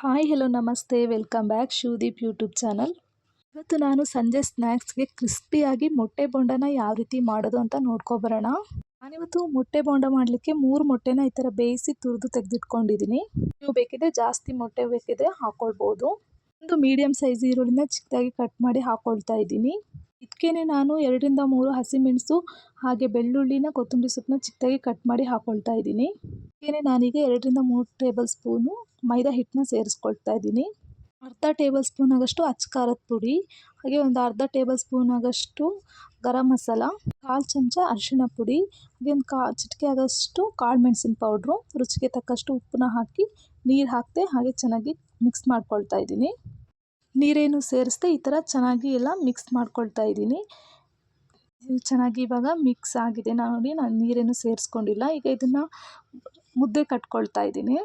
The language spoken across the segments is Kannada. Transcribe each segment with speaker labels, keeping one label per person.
Speaker 1: Hi hello namaste welcome back Shivdeep YouTube channel ಇವತ್ತು ನಾನು ಸಂಜೆ ಸ್ನ್ಯಾಕ್ಸ್ಗೆ ಕ್ರಿಸ್ಪಿಯಾಗಿ ಮೊಟ್ಟೆ ಬೊಂಡನ ಯಾವ ರೀತಿ ಮಾಡೋದು ಅಂತ ನೋಡ್ಕೊಬರೋಣ. ನಾನಿವತ್ತು ಮೊಟ್ಟೆ ಬೊಂಡ ಮಾಡಲಿಕ್ಕೆ ಮೂರು ಮೊಟ್ಟೆನ ಈ ಥರ ಬೇಯಿಸಿ ತುರಿದು ತೆಗೆದಿಟ್ಕೊಂಡಿದ್ದೀನಿ. ನೀವು ಬೇಕಿದ್ರೆ ಜಾಸ್ತಿ ಮೊಟ್ಟೆ ಬೇಕಿದ್ರೆ ಹಾಕ್ಕೊಳ್ಬೋದು ಒಂದು ಮೀಡಿಯಮ್ ಸೈಜ್ ಈರುಳ್ಳಿನ ಚಿಕ್ಕದಾಗಿ ಕಟ್ ಮಾಡಿ ಹಾಕ್ಕೊಳ್ತಾ ಇದ್ದೀನಿ. ಇದಕ್ಕೇ ನಾನು ಎರಡರಿಂದ ಮೂರು ಹಸಿಮೆಣಸು ಹಾಗೆ ಬೆಳ್ಳುಳ್ಳಿನ ಕೊತ್ತಂಬರಿ ಸೊಪ್ಪನ್ನ ಚಿಕ್ಕದಾಗಿ ಕಟ್ ಮಾಡಿ ಹಾಕ್ಕೊಳ್ತಾ ಇದ್ದೀನಿ. ಇದಕ್ಕೇ ನಾನೀಗ ಎರಡರಿಂದ ಮೂರು ಟೇಬಲ್ ಸ್ಪೂನು ಮೈದಾ ಹಿಟ್ಟನ್ನ ಸೇರಿಸ್ಕೊಳ್ತಾ ಇದ್ದೀನಿ. ಅರ್ಧ ಟೇಬಲ್ ಸ್ಪೂನ್ ಆಗಷ್ಟು ಅಚ್ಚ ಪುಡಿ, ಹಾಗೆ ಒಂದು ಅರ್ಧ ಟೇಬಲ್ ಸ್ಪೂನ್ ಆಗಷ್ಟು ಗರಂ ಮಸಾಲ, ಕಾಲು ಚಮಚ ಅರಿಶಿಣ ಪುಡಿ, ಹಾಗೆ ಒಂದು ಕಾ ಚಿಟಿಕೆ ಆಗೋಷ್ಟು ಕಾಳು ಮೆಣಸಿನ ಪೌಡ್ರು ರುಚಿಗೆ ತಕ್ಕಷ್ಟು ಉಪ್ಪನ್ನ ಹಾಕಿ ನೀರು ಹಾಕದೆ ಹಾಗೆ ಚೆನ್ನಾಗಿ ಮಿಕ್ಸ್ ಮಾಡ್ಕೊಳ್ತಾ ಇದ್ದೀನಿ. ನೀರೇನು ಸೇರಿಸ್ದೆ ಈ ಥರ ಚೆನ್ನಾಗಿ ಎಲ್ಲ ಮಿಕ್ಸ್ ಮಾಡ್ಕೊಳ್ತಾ ಇದ್ದೀನಿ. ಚೆನ್ನಾಗಿ ಇವಾಗ ಮಿಕ್ಸ್ ಆಗಿದೆ. ನೋಡಿ, ನಾನು ನೀರೇನು ಸೇರಿಸ್ಕೊಂಡಿಲ್ಲ. ಈಗ ಇದನ್ನು ಮುದ್ದೆ ಕಟ್ಕೊಳ್ತಾ ಇದ್ದೀನಿ.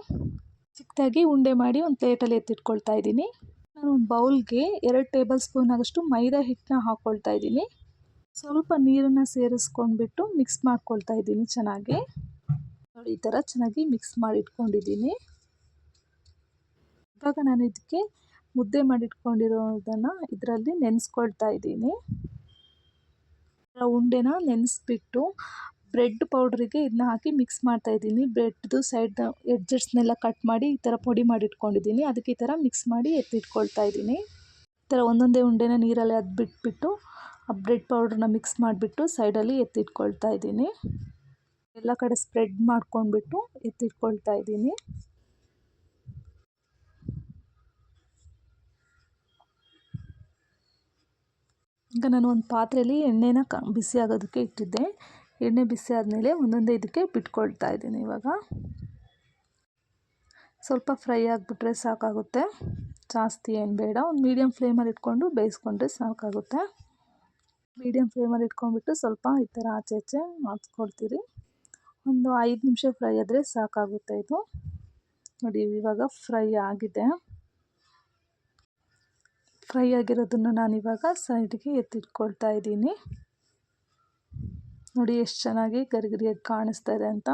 Speaker 1: ಚಿಕ್ಕದಾಗಿ ಉಂಡೆ ಮಾಡಿ ಒಂದು ಪ್ಲೇಟಲ್ಲಿ ಎತ್ತಿಟ್ಕೊಳ್ತಾ ಇದ್ದೀನಿ. ನಾನು ಒಂದು ಬೌಲ್ಗೆ ಎರಡು ಟೇಬಲ್ ಸ್ಪೂನ್ ಆಗಷ್ಟು ಮೈದಾ ಹಿಟ್ಟನ್ನ ಹಾಕ್ಕೊಳ್ತಾ ಇದ್ದೀನಿ. ಸ್ವಲ್ಪ ನೀರನ್ನು ಸೇರಿಸ್ಕೊಂಡ್ಬಿಟ್ಟು ಮಿಕ್ಸ್ ಮಾಡ್ಕೊಳ್ತಾ ಇದ್ದೀನಿ ಚೆನ್ನಾಗಿ. ನೋಡಿ, ಈ ಥರ ಚೆನ್ನಾಗಿ ಮಿಕ್ಸ್ ಮಾಡಿ ಇಟ್ಕೊಂಡಿದ್ದೀನಿ ಇವಾಗ ನಾನು ಇದಕ್ಕೆ ಮುದ್ದೆ ಮಾಡಿಟ್ಕೊಂಡಿರೋದನ್ನು ಇದರಲ್ಲಿ ನೆನೆಸ್ಕೊಳ್ತಾ ಇದ್ದೀನಿ. ಉಂಡೆನ ನೆನೆಸ್ಬಿಟ್ಟು ಬ್ರೆಡ್ ಪೌಡ್ರಿಗೆ ಇದನ್ನ ಹಾಕಿ ಮಿಕ್ಸ್ ಮಾಡ್ತಾ ಇದ್ದೀನಿ. ಬ್ರೆಡ್ದು ಸೈಡ್ ಎಡ್ಜಸ್ಟ್ನೆಲ್ಲ ಕಟ್ ಮಾಡಿ ಈ ಥರ ಪುಡಿ ಮಾಡಿ ಇಟ್ಕೊಂಡಿದ್ದೀನಿ ಅದಕ್ಕೆ ಈ ಥರ ಮಿಕ್ಸ್ ಮಾಡಿ ಎತ್ತಿಟ್ಕೊಳ್ತಾ ಇದ್ದೀನಿ. ಈ ಥರ ಒಂದೊಂದೇ ಉಂಡೆನ ನೀರಲ್ಲಿ ಅದು ಬಿಟ್ಬಿಟ್ಟು ಆ ಬ್ರೆಡ್ ಪೌಡ್ರನ್ನ ಮಿಕ್ಸ್ ಮಾಡಿಬಿಟ್ಟು ಸೈಡಲ್ಲಿ ಎತ್ತಿಟ್ಕೊಳ್ತಾ ಇದ್ದೀನಿ. ಎಲ್ಲ ಕಡೆ ಸ್ಪ್ರೆಡ್ ಮಾಡ್ಕೊಂಡ್ಬಿಟ್ಟು ಎತ್ತಿಟ್ಕೊಳ್ತಾ ಇದ್ದೀನಿ. ಈಗ ನಾನು ಒಂದು ಪಾತ್ರೆಯಲ್ಲಿ ಎಣ್ಣೆನ ಕ, ಬಿಸಿ ಆಗೋದಕ್ಕೆ ಇಟ್ಟಿದ್ದೆ. ಎಣ್ಣೆ ಬಿಸಿ ಆದಮೇಲೆ ಒಂದೊಂದೇ ಇದಕ್ಕೆ ಬಿಟ್ಕೊಳ್ತಾ ಇದ್ದೀನಿ ಇವಾಗ. ಸ್ವಲ್ಪ ಫ್ರೈ ಆಗಿಬಿಟ್ರೆ ಸಾಕಾಗುತ್ತೆ. ಜಾಸ್ತಿ ಏನು ಬೇಡ. ಒಂದು ಮೀಡಿಯಮ್ ಫ್ಲೇಮಲ್ಲಿ ಇಟ್ಕೊಂಡು ಬೇಯಿಸ್ಕೊಂಡ್ರೆ ಸಾಕಾಗುತ್ತೆ. ಮೀಡಿಯಮ್ ಫ್ಲೇಮಲ್ಲಿ ಇಟ್ಕೊಂಡ್ಬಿಟ್ಟು ಸ್ವಲ್ಪ ಈ ಥರ ಆಚೆ ಆಚೆ ಮಾಡ್ಕೊಳ್ತೀರಿ. ಒಂದು ಐದು ನಿಮಿಷ ಫ್ರೈ ಆದರೆ ಸಾಕಾಗುತ್ತೆ ಇದು. ನೋಡಿ ಇವಾಗ ಫ್ರೈ ಆಗಿದೆ. ಫ್ರೈ ಆಗಿರೋದನ್ನು ನಾನಿವಾಗ ಸೈಡ್ಗೆ ಎತ್ತಿಟ್ಕೊಳ್ತಾ ಇದ್ದೀನಿ. ನೋಡಿ ಎಷ್ಟು ಚೆನ್ನಾಗಿ ಗರಿಗರಿಯಾಗಿ ಕಾಣಿಸ್ತಾ ಇದೆ ಅಂತ.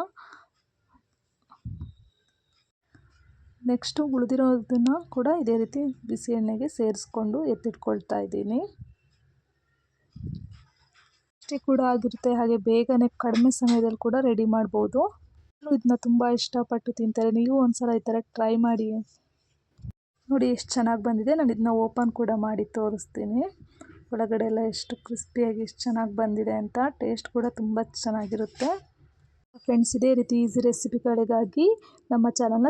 Speaker 1: ನೆಕ್ಸ್ಟು ಉಳಿದಿರೋದನ್ನು ಕೂಡ ಇದೇ ರೀತಿ ಬಿಸಿ ಎಣ್ಣೆಗೆ ಸೇರಿಸ್ಕೊಂಡು ಎತ್ತಿಟ್ಕೊಳ್ತಾ ಇದ್ದೀನಿ. ಅಷ್ಟೇ ಕೂಡ ಆಗಿರುತ್ತೆ, ಹಾಗೆ ಬೇಗನೆ ಕಡಿಮೆ ಸಮಯದಲ್ಲಿ ಕೂಡ ರೆಡಿ ಮಾಡ್ಬೋದು. ಇದನ್ನ ತುಂಬ ಇಷ್ಟಪಟ್ಟು ತಿಂತಾರೆ. ನೀವು ಒಂದ್ಸಲ ಈ ಥರ ಟ್ರೈ ಮಾಡಿ ನೋಡಿ ಎಷ್ಟು ಚೆನ್ನಾಗಿ ಬಂದಿದೆ. ನಾನು ಇದನ್ನ ಓಪನ್ ಕೂಡ ಮಾಡಿ ತೋರಿಸ್ತೀನಿ. ಒಳಗಡೆ ಎಲ್ಲ ಎಷ್ಟು ಕ್ರಿಸ್ಪಿಯಾಗಿ ಎಷ್ಟು ಚೆನ್ನಾಗಿ ಬಂದಿದೆ ಅಂತ ಟೇಸ್ಟ್ ಕೂಡ ತುಂಬ ಚೆನ್ನಾಗಿರುತ್ತೆ. ಫ್ರೆಂಡ್ಸ್, ಇದೇ ರೀತಿ ಈಸಿ ರೆಸಿಪಿಗಳಿಗಾಗಿ ನಮ್ಮ ಚಾನಲ್ನ